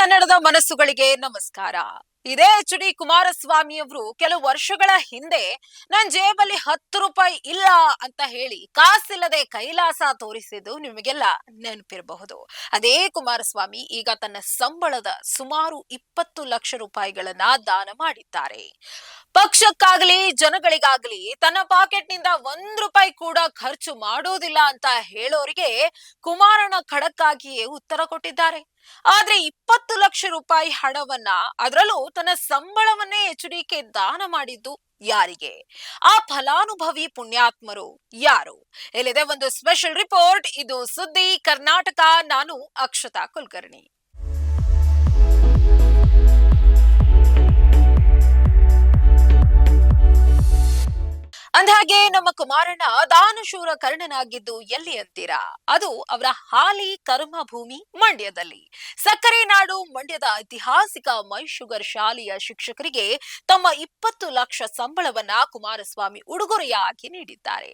ಕನ್ನಡದ ಮನಸ್ಸುಗಳಿಗೆ ನಮಸ್ಕಾರ. ಇದೇ ಎಚ್ ಡಿ ಕುಮಾರಸ್ವಾಮಿ ಅವರು ಕೆಲವು ವರ್ಷಗಳ ಹಿಂದೆ, ನನ್ ಜೇಬಲ್ಲಿ ಹತ್ತು ರೂಪಾಯಿ ಇಲ್ಲ ಅಂತ ಹೇಳಿ ಕಾಸಿಲ್ಲದೆ ಕೈಲಾಸ ತೋರಿಸಿದ್ದು ನಿಮಗೆಲ್ಲ ನೆನಪಿರಬಹುದು. ಅದೇ ಕುಮಾರಸ್ವಾಮಿ ಈಗ ತನ್ನ ಸಂಬಳದ ಸುಮಾರು ಇಪ್ಪತ್ತು ಲಕ್ಷ ರೂಪಾಯಿಗಳನ್ನ ದಾನ ಮಾಡಿದ್ದಾರೆ. ಪಕ್ಷಕ್ಕಾಗ್ಲಿ, ಜನಗಳಿಗಾಗ್ಲಿ ತನ್ನ ಪಾಕೆಟ್ನಿಂದ ಒಂದ್ ರೂಪಾಯಿ ಕೂಡ ಖರ್ಚು ಮಾಡೋದಿಲ್ಲ ಅಂತ ಹೇಳೋರಿಗೆ ಕುಮಾರನ ಖಡಕ್ಕಾಗಿಯೇ ಉತ್ತರ ಕೊಟ್ಟಿದ್ದಾರೆ. ಆದ್ರೆ ಇಪ್ಪತ್ತು ಲಕ್ಷ ರೂಪಾಯಿ ಹಣವನ್ನ ಅದರಲ್ಲೂ ತನ್ನ ಸಂಬಳವನ್ನೇ ಎಚ್ ದಾನ ಮಾಡಿದ್ದು ಯಾರಿಗೆ? ಆ ಫಲಾನುಭವಿ ಪುಣ್ಯಾತ್ಮರು ಯಾರು? ಇಲ್ಲಿದೆ ಒಂದು ಸ್ಪೆಷಲ್ ರಿಪೋರ್ಟ್ ಇದು ಸುದ್ದಿ ಕರ್ನಾಟಕ. ನಾನು ಅಕ್ಷತಾ ಕುಲಕರ್ಣಿ. ನಮ್ಮ ಕುಮಾರಣ್ಣ ದಾನಶೂರ ಕರ್ಣನಾಗಿದ್ದು ಎಲ್ಲಿ ಅಂತೀರಾ? ಅದು ಅವರ ಹಾಲಿ ಕರ್ಮಭೂಮಿ ಮಂಡ್ಯದಲ್ಲಿ. ಸಕ್ಕರೆ ನಾಡು ಮಂಡ್ಯದ ಐತಿಹಾಸಿಕ ಮೈ ಶುಗರ್ ಶಾಲೆಯ ಶಿಕ್ಷಕರಿಗೆ ತಮ್ಮ ಇಪ್ಪತ್ತು ಲಕ್ಷ ಸಂಬಳವನ್ನ ಕುಮಾರಸ್ವಾಮಿ ಉಡುಗೊರೆಯಾಗಿ ನೀಡಿದ್ದಾರೆ.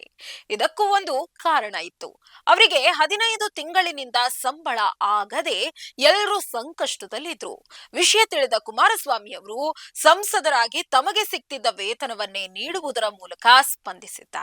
ಇದಕ್ಕೂ ಒಂದು ಕಾರಣ ಇತ್ತು. ಅವರಿಗೆ ಹದಿನೈದು ತಿಂಗಳಿನಿಂದ ಸಂಬಳ ಆಗದೆ ಎಲ್ಲರೂ ಸಂಕಷ್ಟದಲ್ಲಿದ್ರು. ವಿಷಯ ತಿಳಿದ ಕುಮಾರಸ್ವಾಮಿ ಅವರು ಸಂಸದರಾಗಿ ತಮಗೆ ಸಿಕ್ತಿದ್ದ ವೇತನವನ್ನೇ ನೀಡುವುದರ ಮೂಲಕ ಸ್ಪಂದಿಸಿದ್ದಾರೆ.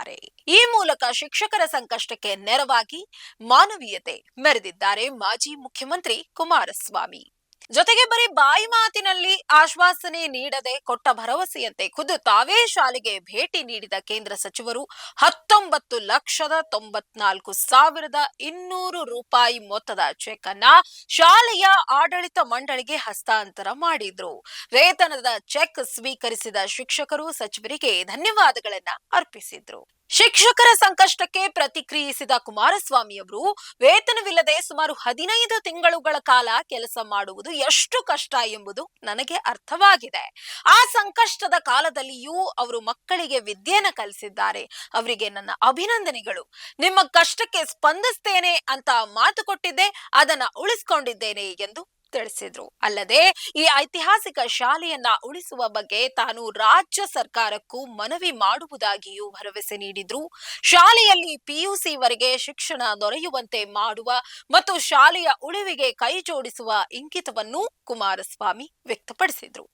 ಈ ಮೂಲಕ ಶಿಕ್ಷಕರ ಸಂಕಷ್ಟಕ್ಕೆ ನೆರವಾಗಿ ಮಾನವೀಯತೆ ಮೆರೆದಿದ್ದಾರೆ ಮಾಜಿ ಮುಖ್ಯಮಂತ್ರಿ ಕುಮಾರಸ್ವಾಮಿ. ಜೊತೆಗೆ ಬರೀ ಬಾಯಿ ಮಾತಿನಲ್ಲಿ ಆಶ್ವಾಸನೆ ನೀಡದೆ ಕೊಟ್ಟ ಭರವಸೆಯಂತೆ ಖುದ್ದು ತಾವೇ ಶಾಲೆಗೆ ಭೇಟಿ ನೀಡಿದ ಕೇಂದ್ರ ಸಚಿವರು ಹತ್ತೊಂಬತ್ತು ಲಕ್ಷದ ತೊಂಬತ್ನಾಲ್ಕು ಸಾವಿರದ ಇನ್ನೂರು ರೂಪಾಯಿ ಮೊತ್ತದ ಚೆಕ್ ಅನ್ನ ಶಾಲೆಯ ಆಡಳಿತ ಮಂಡಳಿಗೆ ಹಸ್ತಾಂತರ ಮಾಡಿದ್ರು. ವೇತನದ ಚೆಕ್ ಸ್ವೀಕರಿಸಿದ ಶಿಕ್ಷಕರು ಸಚಿವರಿಗೆ ಧನ್ಯವಾದಗಳನ್ನ ಅರ್ಪಿಸಿದ್ರು. ಶಿಕ್ಷಕರ ಸಂಕಷ್ಟಕ್ಕೆ ಪ್ರತಿಕ್ರಿಯಿಸಿದ ಕುಮಾರಸ್ವಾಮಿ ಅವರು ವೇತನವಿಲ್ಲದೆ ಸುಮಾರು ಹದಿನೈದು ತಿಂಗಳುಗಳ ಕಾಲ ಕೆಲಸ ಮಾಡುವುದು ಎಷ್ಟು ಕಷ್ಟ ಎಂಬುದು ನನಗೆ ಅರ್ಥವಾಗಿದೆ. ಆ ಸಂಕಷ್ಟದ ಕಾಲದಲ್ಲಿಯೂ ಅವರು ಮಕ್ಕಳಿಗೆ ವಿದ್ಯೆನ ಕಲಿಸಿದ್ದಾರೆ. ಅವರಿಗೆ ನನ್ನ ಅಭಿನಂದನೆಗಳು. ನಿಮ್ಮ ಕಷ್ಟಕ್ಕೆ ಸ್ಪಂದಿಸ್ತೇನೆ ಅಂತ ಮಾತು ಕೊಟ್ಟಿದ್ದೆ, ಅದನ್ನ ಉಳಿಸ್ಕೊಂಡಿದ್ದೇನೆ ಎಂದು ತಿಳಿಸಿದ್ರು. ಅಲ್ಲದೆ, ಈ ಐತಿಹಾಸಿಕ ಶಾಲೆಯನ್ನ ಉಳಿಸುವ ಬಗ್ಗೆ ತಾನು ರಾಜ್ಯ ಸರ್ಕಾರಕ್ಕೂ ಮನವಿ ಮಾಡುವುದಾಗಿಯೂ ಭರವಸೆ ನೀಡಿದ್ರು. ಶಾಲೆಯಲ್ಲಿ ಪಿಯುಸಿ ವರೆಗೆ ಶಿಕ್ಷಣ ದೊರೆಯುವಂತೆ ಮಾಡುವ ಮತ್ತು ಶಾಲೆಯ ಉಳಿವಿಗೆ ಕೈ ಜೋಡಿಸುವ ಇಂಗಿತವನ್ನು ಕುಮಾರಸ್ವಾಮಿ ವ್ಯಕ್ತಪಡಿಸಿದ್ರು.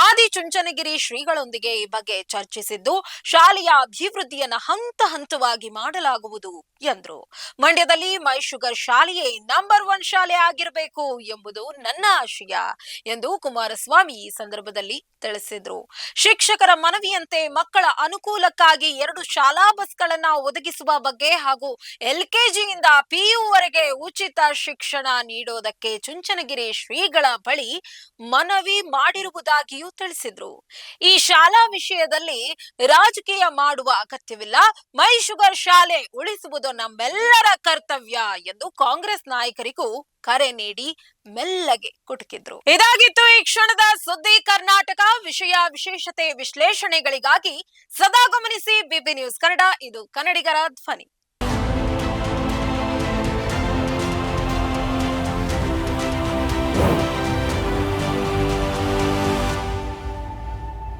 ಆದಿಚುಂಚನಗಿರಿ ಶ್ರೀಗಳೊಂದಿಗೆ ಈ ಬಗ್ಗೆ ಚರ್ಚಿಸಿದ್ದು, ಶಾಲೆಯ ಅಭಿವೃದ್ಧಿಯನ್ನ ಹಂತ ಹಂತವಾಗಿ ಮಾಡಲಾಗುವುದು ಎಂದರು. ಮಂಡ್ಯದಲ್ಲಿ ಮೈ ಶುಗರ್ ಶಾಲೆಯೇ ನಂಬರ್ ಒನ್ ಶಾಲೆ ಆಗಿರಬೇಕು ಎಂಬುದು ನನ್ನ ಆಶಯ ಎಂದು ಕುಮಾರಸ್ವಾಮಿ ಈ ಸಂದರ್ಭದಲ್ಲಿ ತಿಳಿಸಿದ್ರು. ಶಿಕ್ಷಕರ ಮನವಿಯಂತೆ ಮಕ್ಕಳ ಅನುಕೂಲಕ್ಕಾಗಿ ಎರಡು ಶಾಲಾ ಬಸ್ಗಳನ್ನ ಒದಗಿಸುವ ಬಗ್ಗೆ ಹಾಗೂ ಎಲ್ಕೆಜಿಯಿಂದ ಪಿಯು ವರೆಗೆ ಉಚಿತ ಶಿಕ್ಷಣ ನೀಡೋದಕ್ಕೆ ಚುಂಚನಗಿರಿ ಶ್ರೀಗಳ ಬಳಿ ಮನವಿ ಮಾಡಿರುವುದಾಗಿಯೂ ತಿಳಿಸಿದ್ರು. ಈ ಶಾಲಾ ವಿಷಯದಲ್ಲಿ ರಾಜಕೀಯ ಮಾಡುವ ಅಗತ್ಯವಿಲ್ಲ, ಮೈ ಶುಗರ್ ಶಾಲೆ ಉಳಿಸುವುದು ನಮ್ಮೆಲ್ಲರ ಕರ್ತವ್ಯ ಎಂದು ಕಾಂಗ್ರೆಸ್ ನಾಯಕರಿಗೂ ಕರೆ ನೀಡಿ ಮೆಲ್ಲಗೆ ಕುಟುಕಿದ್ರು. ಇದಾಗಿತ್ತು ಈ ಕ್ಷಣದ ಸುದ್ದಿ ಕರ್ನಾಟಕ. ವಿಷಯ ವಿಶೇಷತೆ ವಿಶ್ಲೇಷಣೆಗಳಿಗಾಗಿ ಸದಾ ಗಮನಿಸಿ ಬಿಬಿ ನ್ಯೂಸ್ ಕನ್ನಡ. ಇದು ಕನ್ನಡಿಗರ ಧ್ವನಿ.